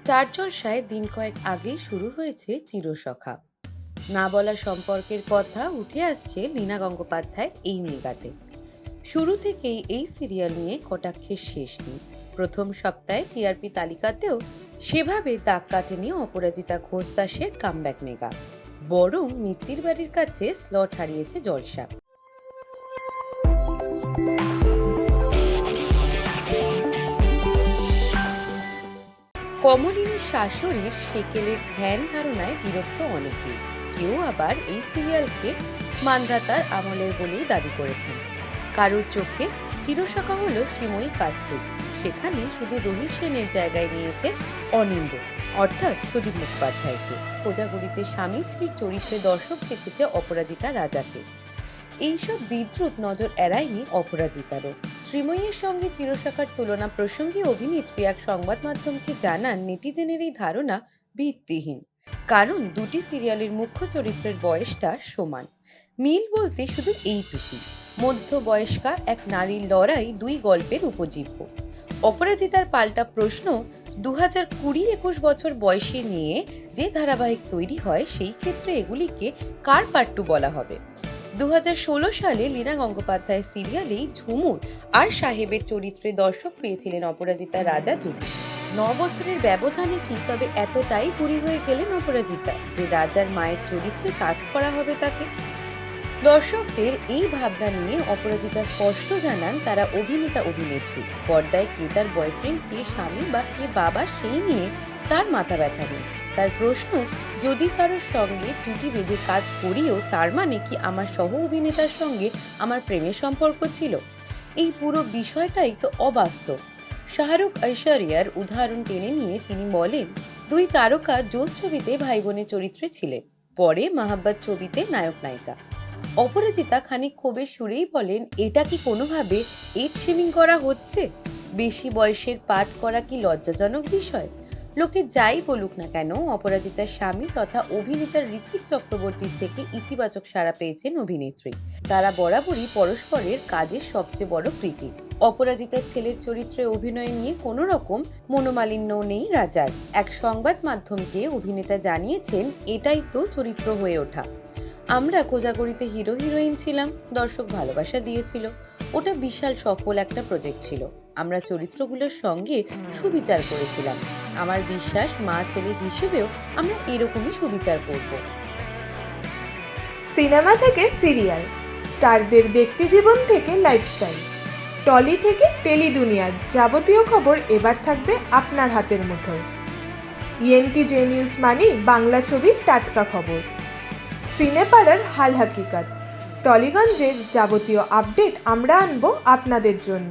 Star জলসায় দিন কয়েক আগেই শুরু হয়েছে চিরসখা। না বলা সম্পর্কের কথা উঠে আসছে লীনা গঙ্গোপাধ্যায় এই মেগাতে। শুরু থেকেই এই সিরিয়াল নিয়ে কটাক্ষের শেষ নেই। প্রথম সপ্তাহে টিআরপি তালিকাতেও সেভাবে দাগ কাটেনি অপরাজিতা ঘোষ দাসের কামব্যাক মেগা। বরং মিত্তির বাড়ির কাছে স্লট হারিয়েছে জলসা। কমলিনীর শাশুড়ির সেকেলের ধ্যান ধারণায় বিরক্ত অনেকে। কেউ আবার এই সিরিয়ালকে মান্ধাতার আমলের বলেই দাবি করেছেন। কারোর চোখে চিরসখা হল শ্রীময়ী কার্তিক সেখানে শুধু রোহিত সেনের জায়গায় নিয়েছে অনিন্দ অর্থাৎ প্রদীপ মুখোপাধ্যায়কে। কোজাগরিতে স্বামী স্ত্রীর চরিত্রে দর্শক দেখেছে অপরাজিতা রাজাকে। এইসব বিদ্রুপ নজর এড়ায়নি অপরাজিতারও। শ্রীময়ীর সঙ্গে চিরসখার তুলনা প্রসঙ্গে অভিনেত্রী এক সংবাদ মাধ্যমকে জানান নেটিজেনের এই ধারণা ভিত্তিহীন। কারণ দুটি সিরিয়ালের মুখ্য চরিত্রের বয়সটা সমান। মিল বলতে শুধু এইটুকুই। মধ্য বয়স্কা এক নারীর লড়াই দুই গল্পের উপজীব্য। অপরাজিতার পাল্টা প্রশ্ন দু হাজার কুড়ি একুশ বছর বয়সে নিয়ে যে ধারাবাহিক তৈরি হয়, সেই ক্ষেত্রে এগুলিকে কার পাট্টু বলা হবে? দু হাজার ষোলো সালে লীনা গঙ্গোপাধ্যায় সিরিয়ালেই ঝুমুর আর সাহেবের চরিত্রে দর্শক পেয়েছিলেন অপরাজিতা রাজা জুটি ন বছরের ব্যবধানে কি তবে এতটাই বুড়ি হয়ে গেলেন অপরাজিতা যে রাজার মায়ের চরিত্রে কাজ করা হবে তাকে? দর্শকদের এই ভাবনা নিয়ে অপরাজিতা স্পষ্ট জানান তারা অভিনেতা অভিনেত্রী। পর্দায় কে তার বয়ফ্রেন্ড কে স্বামী বা কে বাবা সেই নিয়ে তার মাথা ব্যথা নেই। তার প্রশ্ন, যদি কারোর সঙ্গে টুটি বেঁধে কাজ করিও, তার মানে কি আমার সহ অভিনেতার সঙ্গে আমার প্রেমের সম্পর্ক ছিল? এই পুরো বিষয়টাই তো অবাস্তব। শাহরুখ ঐশ্বরিয়ার উদাহরণ টেনে নিয়ে তিনি বলেন, দুই তারকা জোস ছবিতে ভাই বোনের চরিত্রে ছিলেন, পরে মাহাব্বাত ছবিতে নায়ক নায়িকা। অপরাজিতা খানিক ক্ষোভের সুরেই বলেন, এটা কি কোনোভাবে এড শেমিং করা হচ্ছে? বেশি বয়সের পাঠ করা কি লজ্জাজনক বিষয়? লোকে যাই বলুক না কেন, অপরাজিতার স্বামী তথা অভিনেতা ঋত্বিক চক্রবর্তীর থেকে ইতিবাচক সাড়া পেয়েছেন অভিনেত্রী। তারা বরাবরই পরস্পরের কাজের সবচেয়ে বড় কৃতিক অপরাজিতার ছেলের চরিত্রে অভিনয় নিয়ে কোনো রকম মনোমালিন্য নেই রাজার। এক সংবাদ মাধ্যমকে অভিনেতা জানিয়েছেন, এটাই তো চরিত্র হয়ে ওঠা। আমরা কোজাগরিতে হিরো হিরোইন ছিলাম, দর্শক ভালোবাসা দিয়েছিল। ওটা বিশাল সফল একটা প্রজেক্ট ছিল। আমরা চরিত্রগুলোর সঙ্গে সুবিচার করেছিলাম। আমার বিশ্বাস মা ছেলে হিসেবেও আমরা এরকমই সুবিচার করব। সিনেমা থেকে সিরিয়াল, স্টারদের ব্যক্তিজীবন থেকে লাইফস্টাইল, টলি থেকে টেলি দুনিয়ার যাবতীয় খবর এবার থাকবে আপনার হাতের মুঠোয়। E N T J news money Bangla ছবির টাটকা খবর। সিনেপাড়ার হাল হাকিকাত টলিগঞ্জের যাবতীয় আপডেট আমরা আনব আপনাদের জন্য।